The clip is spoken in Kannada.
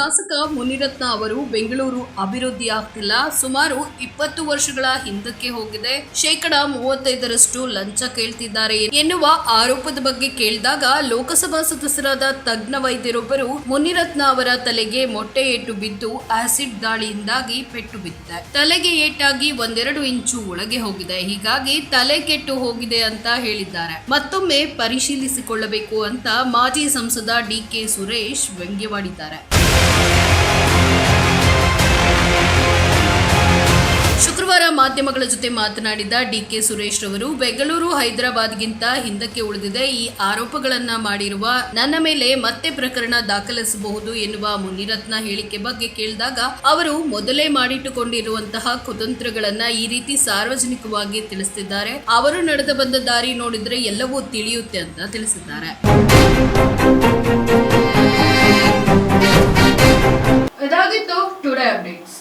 ಶಾಸಕ ಮುನಿರತ್ನ ಅವರು ಬೆಂಗಳೂರು ಅಭಿವೃದ್ಧಿ ಆಗ್ತಿಲ್ಲ. ಸುಮಾರು ಇಪ್ಪತ್ತು ವರ್ಷಗಳ ಹಿಂದಕ್ಕೆ ಹೋಗಿದೆ. ಶೇಕಡ ಮೂವತ್ತೈದರಷ್ಟು ಲಂಚ ಕೇಳ್ತಿದ್ದಾರೆ. ಎನ್ನುವ ಆರೋಪದ ಬಗ್ಗೆ ಕೇಳಿದಾಗ ಲೋಕಸಭಾ ಸದಸ್ಯರಾದ ತಜ್ಞ ವೈದ್ಯರೊಬ್ಬರು ಮುನಿರತ್ನ ಅವರ ತಲೆಗೆ ಮೊಟ್ಟೆ ಏಟು ಬಿದ್ದು ಆಸಿಡ್ ದಾಳಿಯಿಂದಾಗಿ ಪೆಟ್ಟು ಬಿದ್ದಿದೆ. ತಲೆಗೆ ಏಟಾಗಿ ಒಂದೆರಡು ಇಂಚು ಒಳಗೆ ಹೋಗಿದೆ. ಹೀಗಾಗಿ ತಲೆ ಕೆಟ್ಟು ಹೋಗಿದೆ ಅಂತ ಹೇಳಿದ್ದಾರೆ. ಮತ್ತೊಮ್ಮೆ ಪರಿಶೀಲಿಸಿಕೊಳ್ಳಬೇಕು ಅಂತ ಮಾಜಿ ಸಂಸದ ಡಿ ಕೆ ಸುರೇಶ್ ವ್ಯಂಗ್ಯವಾಡಿದ್ದಾರೆ. ಮಾಧ್ಯಮಗಳ ಜೊತೆ ಮಾತನಾಡಿದ ಡಿ ಕೆ ಸುರೇಶ್ ರವರು, ಬೆಂಗಳೂರು ಹೈದರಾಬಾದ್ಗಿಂತ ಹಿಂದಕ್ಕೆ ಉಳಿದಿದೆ. ಈ ಆರೋಪಗಳನ್ನ ಮಾಡಿರುವ ನನ್ನ ಮೇಲೆ ಮತ್ತೆ ಪ್ರಕರಣ ದಾಖಲಿಸಬಹುದು ಎನ್ನುವ ಮುನಿರತ್ನ ಹೇಳಿಕೆ ಬಗ್ಗೆ ಕೇಳಿದಾಗ ಅವರು ಮೊದಲೇ ಮಾಡಿಟ್ಟುಕೊಂಡಿರುವಂತಹ ಕುತಂತ್ರಗಳನ್ನ ಈ ರೀತಿ ಸಾರ್ವಜನಿಕವಾಗಿ ತಿಳಿಸುತ್ತಿದ್ದಾರೆ ಅವರು ನಡೆದು ಬಂದ ದಾರಿ ನೋಡಿದ್ರೆ ಎಲ್ಲವೂ ತಿಳಿಯುತ್ತೆ ಅಂತ ತಿಳಿಸಿದ್ದಾರೆ. ಇದಾಗಿತ್ತು ಟುಡೇ ಅಪ್ಡೇಟ್ಸ್